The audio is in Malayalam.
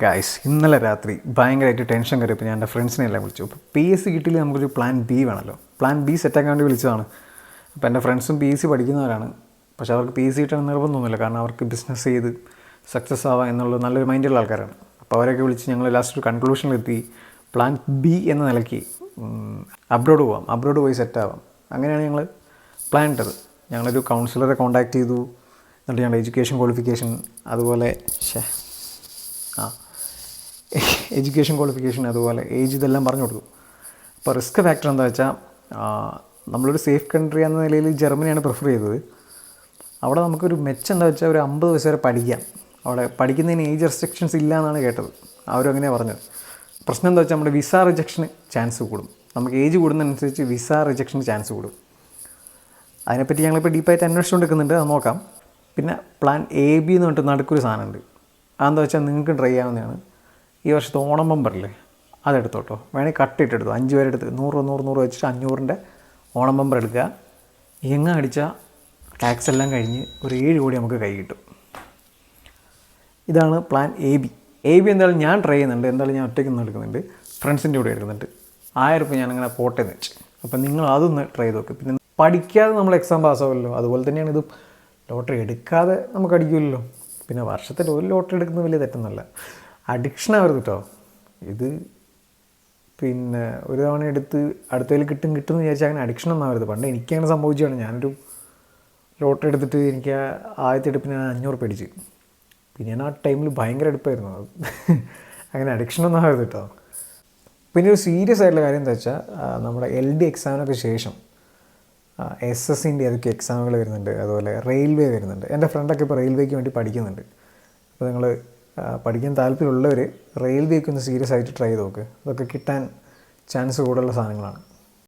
ഗായ്സ് ഇന്നലെ രാത്രി ഭയങ്കരമായിട്ട് ടെൻഷൻ കയറിയപ്പോൾ ഞാൻ എന്റെ ഫ്രണ്ട്സിനെ എല്ലാം വിളിച്ചു. അപ്പോൾ പി എസ് സി കിട്ടിയില്ല നമുക്കൊരു പ്ലാൻ ബി വേണമല്ലോ പ്ലാൻ ബി സെറ്റാക്കാൻ വേണ്ടി വിളിച്ചതാണ്. അപ്പോൾ എന്റെ ഫ്രണ്ട്സും പി എസ് സി പഠിക്കുന്നവരാണ്. പക്ഷേ അവർക്ക് പി എസ് സി കിട്ടാൻ നിർബന്ധമൊന്നുമില്ല കാരണം അവർക്ക് ബിസിനസ് ചെയ്ത് സക്സസ് ആവാം എന്നുള്ള നല്ലൊരു മൈൻഡുള്ള ആൾക്കാരാണ്. അപ്പോൾ അവരൊക്കെ വിളിച്ച് ഞങ്ങൾ ലാസ്റ്റ് ഒരു കൺക്ലൂഷനിലെത്തി പ്ലാൻ ബി എന്ന നിലയ്ക്ക് അബ്രോഡ് പോവാം. അബ്രോഡ് പോയി സെറ്റാവാം അങ്ങനെയാണ് ഞങ്ങൾ പ്ലാൻ ഇട്ടത്. ഞങ്ങളൊരു കൗൺസിലറെ കോൺടാക്ട് ചെയ്തു. എന്നിട്ട് ഞങ്ങളുടെ എഡ്യൂക്കേഷൻ ക്വാളിഫിക്കേഷൻ അതുപോലെ ആ എഡ്യൂക്കേഷൻ ക്വാളിഫിക്കേഷൻ അതുപോലെ ഏജ് ഇതെല്ലാം പറഞ്ഞു കൊടുക്കും അപ്പോൾ റിസ്ക് ഫാക്ടർ എന്താ വെച്ചാൽ നമ്മളൊരു സേഫ് കൺട്രി എന്ന നിലയിൽ ജർമ്മനിയാണ് പ്രിഫർ ചെയ്തത്. അവിടെ നമുക്കൊരു മെച്ചം എന്താ വെച്ചാൽ ഒരു അമ്പത് വയസ്സ് വരെ പഠിക്കാം. അവിടെ പഠിക്കുന്നതിന് ഏജ് റെസ്ട്രിക്ഷൻസ് ഇല്ല എന്നാണ് കേട്ടത്. അവരും അങ്ങനെയാണ് പറഞ്ഞത്. പ്രശ്നം എന്താ വെച്ചാൽ നമ്മുടെ വിസ റിജക്ഷന് ചാൻസ് കൂടും. നമുക്ക് ഏജ് കൂടുന്നതനുസരിച്ച് വിസ റിജക്ഷന് ചാൻസ് കൂടും. അതിനെപ്പറ്റി ഞങ്ങളിപ്പോൾ ഡീപ്പായിട്ട് അന്വേഷിച്ചുകൊണ്ടിരിക്കുന്നുണ്ട് അത് നോക്കാം. പിന്നെ പ്ലാൻ എ ബി എന്ന് പറഞ്ഞിട്ട് നടുക്കൊരു സാധനമുണ്ട്. അതെന്താ വെച്ചാൽ നിങ്ങൾക്ക് ട്രൈ ചെയ്യാവുന്നതാണ്. ഈ വർഷത്തെ ഓണം ബമ്പറില്ലേ അതെടുത്തോട്ടോ. വേണമെങ്കിൽ കട്ടിട്ടെടുത്തു അഞ്ച് പേരെ എടുത്ത് നൂറ് നൂറ് നൂറ് വെച്ചിട്ട് അഞ്ഞൂറിന്റെ ഓണം ബമ്പർ എടുക്കുക എങ്ങ അടിച്ചാൽ ടാക്സ് എല്ലാം കഴിഞ്ഞ് ഒരു ഏഴ് കോടി നമുക്ക് കൈ കിട്ടും. ഇതാണ് plan A B A B എന്തായാലും ഞാൻ ട്രൈ ചെയ്യുന്നുണ്ട്. എന്തായാലും ഞാൻ ഒറ്റയ്ക്ക് നിന്ന് എടുക്കുന്നുണ്ട്. ഫ്രണ്ട്സിന്റെ കൂടെ എടുക്കുന്നുണ്ട്. ആയിരം റുപ്യ ഞാനങ്ങനെ പോട്ടെ എന്ന് വെച്ച്. അപ്പം നിങ്ങൾ അതൊന്ന് ട്രൈ ചെയ്ത് നോക്ക്. പിന്നെ പഠിക്കാതെ നമ്മൾ എക്സാം പാസ്സാവുമല്ലോ അതുപോലെ തന്നെയാണ് ഇത്. ലോട്ടറി എടുക്കാതെ നമുക്ക് അടിക്കുമല്ലോ. പിന്നെ വർഷത്തിൽ ഒരു ലോട്ടറി എടുക്കുന്നത് വലിയ തെറ്റൊന്നുമല്ല. അഡിക്ഷൻ ആവരുത് കേട്ടോ ഇത് പിന്നെ ഒരു തവണ എടുത്ത് അടുത്തതിൽ കിട്ടും കിട്ടും എന്ന് വിചാരിച്ചാൽ അങ്ങനെ അഡിക്ഷൻ ഒന്നും ആവരുത്. പണ്ട് എനിക്കങ്ങനെ സംഭവിച്ചതാണ്. ഞാനൊരു ലോട്ടറി എടുത്തിട്ട് എനിക്ക് ആദ്യത്തെ എടുപ്പിന് ഞാൻ അഞ്ഞൂറ് പേടിച്ച് പിന്നെ ഞാൻ ആ ടൈമിൽ ഭയങ്കര എടുപ്പായിരുന്നു അങ്ങനെ അഡിക്ഷൻ ഒന്നും ആവരുത് കേട്ടോ പിന്നെ ഒരു സീരിയസ് ആയിട്ടുള്ള കാര്യം എന്താ വെച്ചാൽ നമ്മുടെ എൽ ഡി എക്സാമിനൊക്കെ ശേഷം എസ് എസ് സിന്റെ ഏതൊക്കെ എക്സാമുകൾ വരുന്നുണ്ട്. അതുപോലെ റെയിൽവേ വരുന്നുണ്ട്. എന്റെ ഫ്രണ്ടൊക്കെ ഇപ്പോൾ റെയിൽവേക്ക് വേണ്ടി പഠിക്കുന്നുണ്ട്. അപ്പോൾ നിങ്ങൾ പഠിക്കാൻ താല്പര്യമുള്ളവർ റെയിൽവേക്ക് ഒന്ന് സീരിയസ് ആയിട്ട് ട്രൈ ചെയ്ത് നോക്ക്. അതൊക്കെ കിട്ടാൻ ചാൻസ് കൂടുതലുള്ള സാധനങ്ങളാണ്.